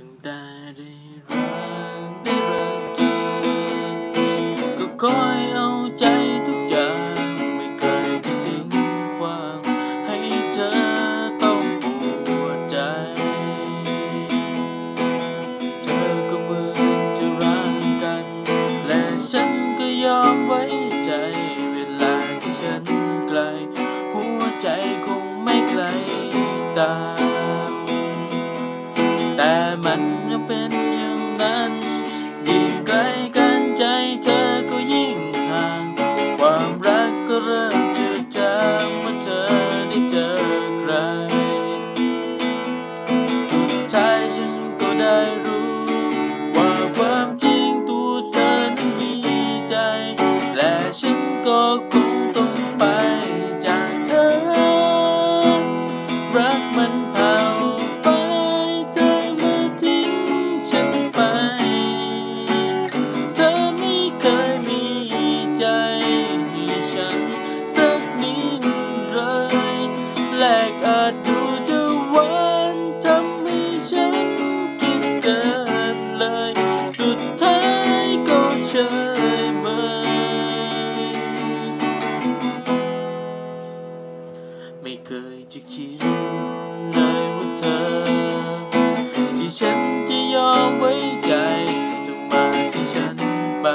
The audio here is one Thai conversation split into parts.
ตั้งแต่ได้รักได้รักเธอก็คอยเอาใจทุกอย่างไม่เคยจะทิ้งความให้เธอต้องปวดใจ เธอก็เหมือนจะรักกัน และฉันก็ยอมไว้ใจ เวลาที่ฉันไกล หัวใจคงไม่ไกลตามแต่ มันยังเป็นอย่างนั้น ยิ่งไกลกันใจเธอก็ยิ่งห่าง ความรักก็เริ่มจือจางเมื่อเธอได้เจอใคร สุดท้ายฉันก็ได้รู้ ว่าความจริงตัวเธอนั้นมีใจ และฉันก็คงต้องไปจากเธอ รักมัน อาจดูจะหวานทำให้ฉันคิดเกินเลย สุดท้ายก็เฉยเมไม่เคยจะคิดเลยว่าเธอ ที่ฉันจะยอมไว้ใจจะมาที่ฉันไป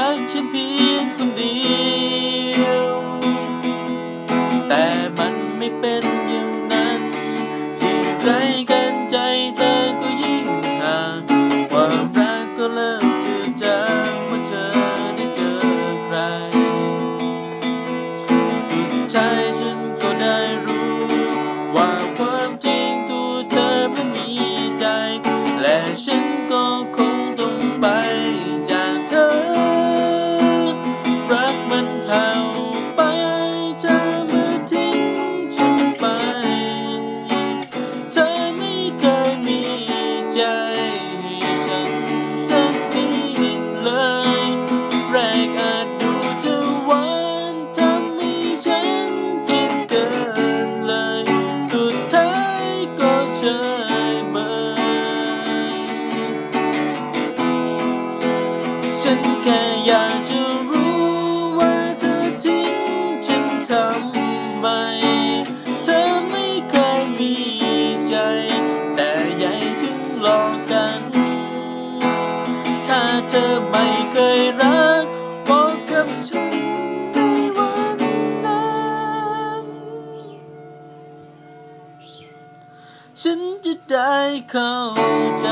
รักฉันเพียงคนเดียว แต่มันไม่เป็นอย่างนั้นยิ่งไกลกันใจเธอก็ยิ่งห่างความรักก็เริ่มจืดจางเมื่อเธอได้เจอใคร สุดท้ายฉันก็ได้รู้ ว่าความจริงตัวเธอไม่มีใจ และฉันก็คง ฉันแค่อยากจะรู้ว่าเธอทิ้งฉันทำไม เธอไม่เคยมีใจ แต่ใหญ่ถึงหลอกกัน ถ้าเธอไม่เคยรักบอกกับฉันในวันนั้น ฉันจะได้เข้าใจ